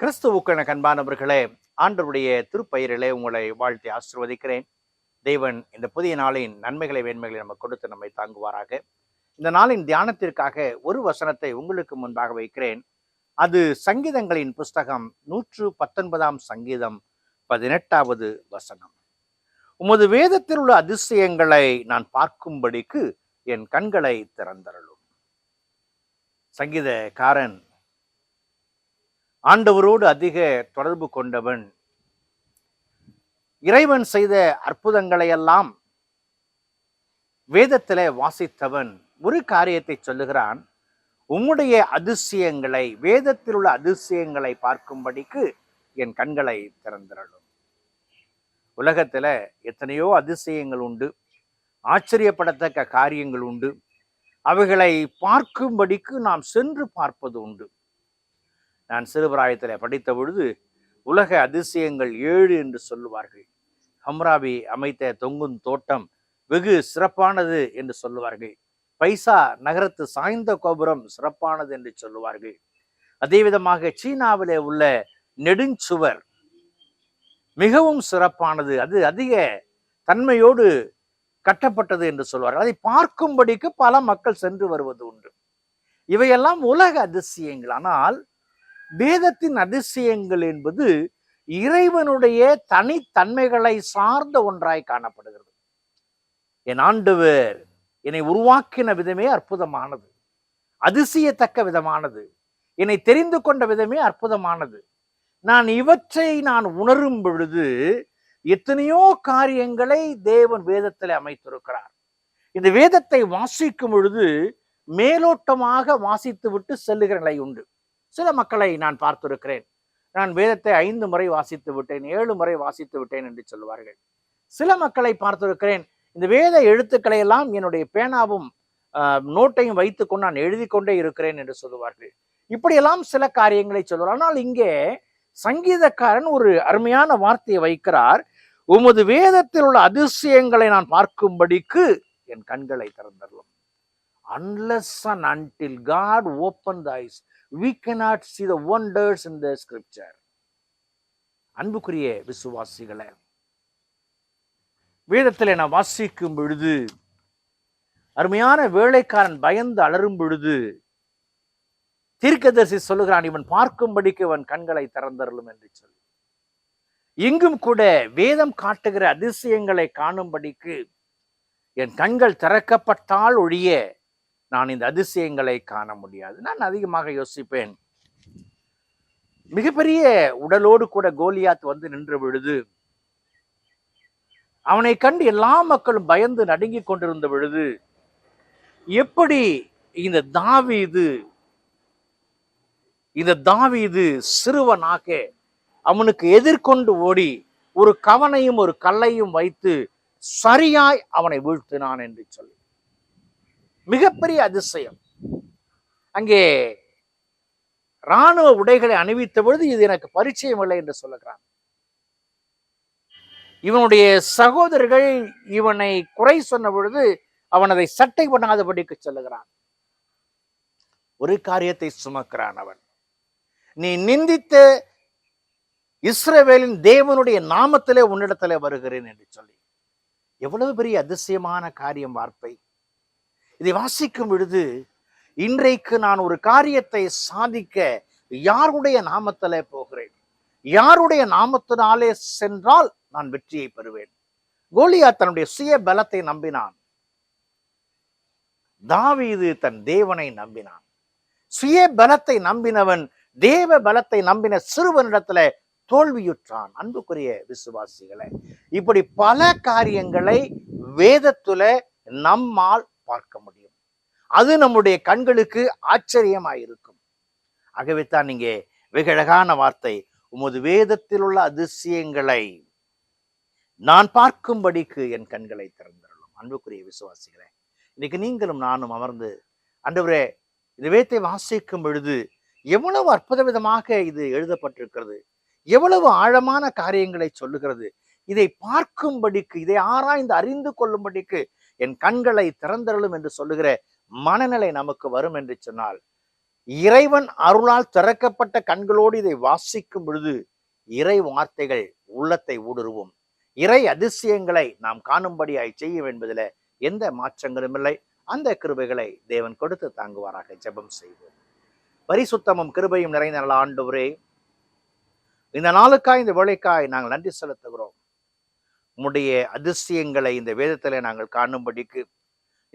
கிறிஸ்துவுக்கான கண்பானவர்களே ஆண்டவருடைய திருப்பெயரிலே உங்களை வாழ்த்தி ஆசிர்வதிக்கிறேன். தேவன் இந்த புதிய நாளின் நன்மைகளை வேண்மைகளை நமக்கு கொடுத்து நம்மை தாங்குவாராக. இந்த நாளின் தியானத்திற்காக ஒரு வசனத்தை உங்களுக்கு முன்பாக வைக்கிறேன். அது சங்கீதங்களின் புஸ்தகம் நூற்று பத்தொன்பதாம் சங்கீதம் பதினெட்டாவது வசனம். உமது வேதத்தில் உள்ள அதிசயங்களை நான் பார்க்கும்படிக்கு என் கண்களை திறந்தருளும். சங்கீதக்காரன் ஆண்டவரோடு அதிக தொடர்பு கொண்டவன். இறைவன் செய்த அற்புதங்களையெல்லாம் வேதத்தில் வாசித்தவன் ஒரு காரியத்தை சொல்லுகிறான். உம்முடைய அதிசயங்களை வேதத்தில் உள்ள அதிசயங்களை பார்க்கும்படிக்கு என் கண்களை திறந்திரலும் உலகத்தில் எத்தனையோ அதிசயங்கள் உண்டு. ஆச்சரியப்படத்தக்க காரியங்கள் உண்டு. அவைகளை பார்க்கும்படிக்கு நாம் சென்று பார்ப்பது உண்டு. நான் சிறுபிராயத்தில் படித்த பொழுது உலக அதிசயங்கள் ஏழு என்று சொல்லுவார்கள். ஹம்ராபி அமைத்த தொங்கும் தோட்டம் வெகு சிறப்பானது என்று சொல்லுவார்கள். பைசா நகரத்து சாய்ந்த கோபுரம் சிறப்பானது என்று சொல்லுவார்கள். அதே விதமாக சீனாவிலே உள்ள நெடுஞ்சுவர் மிகவும் சிறப்பானது. அது அதிக தன்மையோடு கட்டப்பட்டது என்று சொல்வார்கள் அதை பார்க்கும்படிக்கு பல மக்கள் சென்று வருவது உண்டு. இவையெல்லாம் உலக அதிசயங்கள். ஆனால் வேதத்தின் அதிசயங்கள் என்பது இறைவனுடைய தனித்தன்மைகளை சார்ந்த ஒன்றாய் காணப்படுகிறது. என் ஆண்டவர் என்னை உருவாக்கின விதமே அற்புதமானது. அதிசயத்தக்க விதமானது. என்னை தெரிந்து கொண்ட விதமே அற்புதமானது. நான் இவற்றை நான் உணரும் பொழுது எத்தனையோ காரியங்களை தேவன் வேதத்தில் அமைத்திருக்கிறார். இந்த வேதத்தை வாசிக்கும் பொழுது மேலோட்டமாக வாசித்து விட்டு செல்லுகிற நிலை உண்டு. சில மக்களை நான் பார்த்திருக்கிறேன். நான் வேதத்தை ஐந்து முறை வாசித்து விட்டேன் ஏழு முறை வாசித்து விட்டேன் என்று சொல்லுவார்கள். சில மக்களை பார்த்திருக்கிறேன். இந்த வேத எழுத்துக்களை எல்லாம் என்னுடைய பேனாவும் நோட்டையும் வைத்துக்கொண்டு நான் எழுதி கொண்டே இருக்கிறேன் என்று சொல்லுவார்கள். இப்படியெல்லாம் சில காரியங்களை சொல்லுவார். ஆனால் இங்கே சங்கீதக்காரன் ஒரு அருமையான வார்த்தையை வைக்கிறார். உமது வேதத்தில் உள்ள அதிசயங்களை நான் பார்க்கும்படிக்கு என் கண்களை திறந்தரலும் unless and until God open the eyes we cannot see the wonders in the scripture. அன்புக்குரிய விசுவாசிகளே வேதத்தில் நான் வாசிக்கும் பொழுது அருமையான வேலைக்காரன் பயந்து அலரும் பொழுது தீர்க்கதரிசி சொல்லுகிறான் இவன் பார்க்கும்படிக்கு இவன் கண்களை திறந்தருளும் என்று சொல்லி. இங்கும் கூட வேதம் காட்டுகிற அதிசயங்களை காணும்படிக்கு என் கண்கள் திறக்கப்பட்டால் ஒழிய நான் இந்த அதிசயங்களை காண முடியாது. நான் அதிகமாக யோசிப்பேன். மிகப்பெரிய உடலோடு கூட கோலியாத் வந்து நின்ற பொழுது அவனை கண்டு எல்லா மக்களும் பயந்து நடுங்கிக் கொண்டிருந்த பொழுது எப்படி இந்த தாவீது இந்த தாவீது சிறுவனாக அவனுக்கு எதிர்கொண்டு ஓடி ஒரு கவனையும் ஒரு கல்லையும் வைத்து சரியாய் அவனை வீழ்த்தினான் என்று சொல்லி. மிகப்பெரிய அதிசயம். அங்கே இராணுவ உடைகளை அணிவித்த பொழுது இது எனக்கு பரிச்சயம் இல்லை என்று சொல்லுகிறான். இவனுடைய சகோதரர்கள் இவனை குறை சொன்ன பொழுது அவன் அதை சட்டை பண்ணாதபடிக்கு சொல்லுகிறான். ஒரு காரியத்தை சுமக்கிறான் அவன். நீ நிந்தித்த இஸ்ரவேலின் தேவனுடைய நாமத்திலே உன்னிடத்திலே வருகிறேன் என்று சொல்லி. எவ்வளவு பெரிய அதிசயமான காரியம் வார்த்தை. இதை வாசிக்கும் பொழுது இன்றைக்கு நான் ஒரு காரியத்தை சாதிக்க யாருடைய நாமத்தில போகிறேன்? யாருடைய நாமத்தினாலே சென்றால் நான் வெற்றியை பெறுவேன்? கோலியா தன்னுடைய சுய பலத்தை நம்பினான். தாவீது தன் தேவனை நம்பினான். சுய பலத்தை நம்பினவன் தேவ பலத்தை நம்பின சிறுவனிடத்துல தோல்வியுற்றான். அன்புக்குரிய விசுவாசிகளை இப்படி பல காரியங்களை வேதத்துல நம்மால் பார்க்க முடியும். அது நம்முடைய கண்களுக்கு ஆச்சரியமாயிருக்கும். ஆகவே தான் நீங்க வெகு அழகான வார்த்தை உமது வேதத்தில் உள்ள அதிசயங்களை நான் பார்க்கும்படிக்கு என் கண்களை திறந்துள்ளோம் அன்புக்குரிய விசுவாசிகளே இன்னைக்கு நீங்களும் நானும் அமர்ந்து அண்டவரே இந்த வேதத்தை வாசிக்கும் பொழுது எவ்வளவு அற்புத விதமாக இது எழுதப்பட்டிருக்கிறது. எவ்வளவு ஆழமான காரியங்களை சொல்லுகிறது. இதை பார்க்கும்படிக்கு இதை ஆராய்ந்து அறிந்து கொள்ளும்படிக்கு என் கண்களை திறந்தருளும் என்று சொல்லுகிற மனநிலை நமக்கு வரும் என்று சொன்னால் இறைவன் அருளால் திறக்கப்பட்ட கண்களோடு இதை வாசிக்கும் பொழுது இறை வார்த்தைகள் உள்ளத்தை ஊடுருவும். இறை அதிசயங்களை நாம் காணும்படியாய் செய்யும் என்பதில் எந்த மாற்றங்களும் இல்லை. அந்த கிருபைகளை தேவன் கொடுத்து தாங்குவாராக. ஜெபம் செய்வோம். பரிசுத்தமும் கிருபையும் நிறைந்த நல்ல ஆண்டவரே இந்த நாளுக்காய் இந்த வேலைக்காய் நாங்கள் நன்றி செலுத்துகிறோம். உம்முடைய அதிசயங்களை இந்த வேதத்தில் நாங்கள் காணும்படிக்கு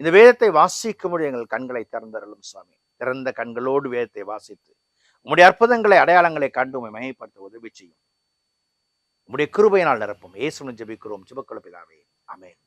இந்த வேதத்தை வாசிக்கும்படி எங்கள் கண்களை திறந்தரலும் சுவாமி. திறந்த கண்களோடு வேதத்தை வாசித்து உம்முடைய அற்புதங்களை அடையாளங்களை கண்டு உண்மை மயப்படுத்த உதவி செய்யும். உம்முடைய கிருபையினால் நிரப்பும். இயேசுவின் ஜபிக்கிறோம். ஜெபக்குழு அமேன்